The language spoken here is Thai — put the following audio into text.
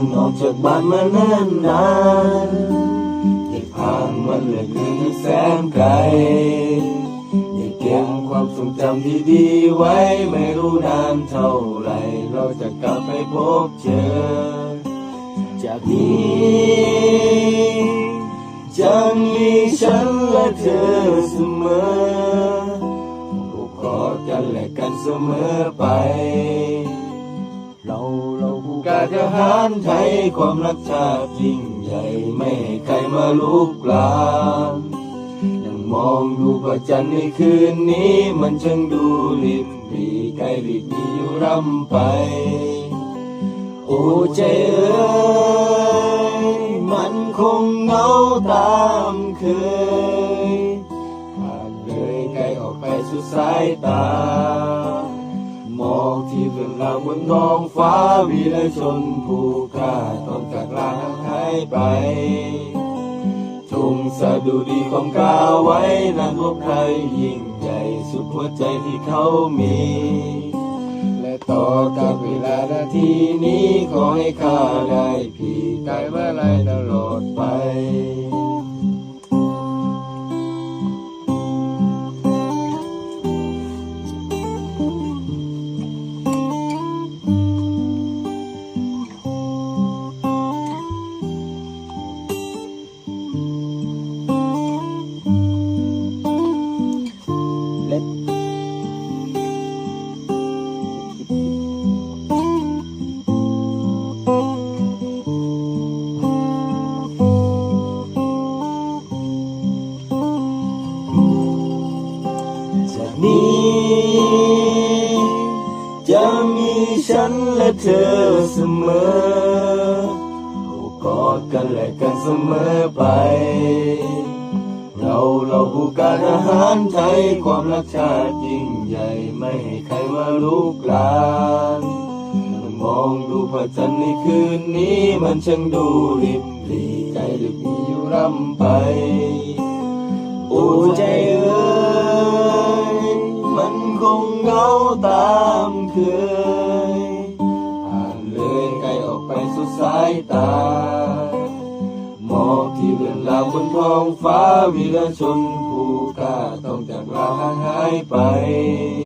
นออกจากบ้านมาเนิ่นนานที่ผ่านวันและคืนที่แสนไกล อย่าเก็บความทรงจำที่ดีไว้ไม่รู้นานเท่าไร เราจะกลับไปพบเจอ จากนี้จะมีฉันและเธอเสมอ กันและกันเสมอไป เราเราผู้กาทหารไทยความรักชาติยิ่งใหญ่ไม่ให้ใครมาลุกลามยังมองดูพระจันทร์ในคืนนี้มันช่างดูริบหรีไกลริบมีอยู่ร่ำไป โอ้ใจเอ้ยมันคงเหงาตามเคย สุดสายตา มองที่เรื่องราวบนท้องฟ้าวีรชนผู้กล้าต้องจากลาหายไปจงสะดุดีความกาไว้นักรบไทยยิ่งใหญ่สุดหัวใจที่เขามี และต่อจากเวลานาทีนี้ขอให้ข้าได้ผีกายว่าไรตลอดไป นี้ จะมีฉันและเธอเสมอโอกอดกันและกันเสมอไป เราเราผู้การทหารไทยความรักชาติยิ่งใหญ่ไม่ให้ใครมาลุกลานมองดูพระจันทร์ในคืนนี้มันช่างดูริบหรีใจลึกมีอยู่ร่ำไป โอ้ใจเอ้ย เคยผ่านเลยไกลออกไปสุดสายตา มองที่เรื่องราวบนท้องฟ้าวีรชนผู้กล้าต้องจากลาหายไป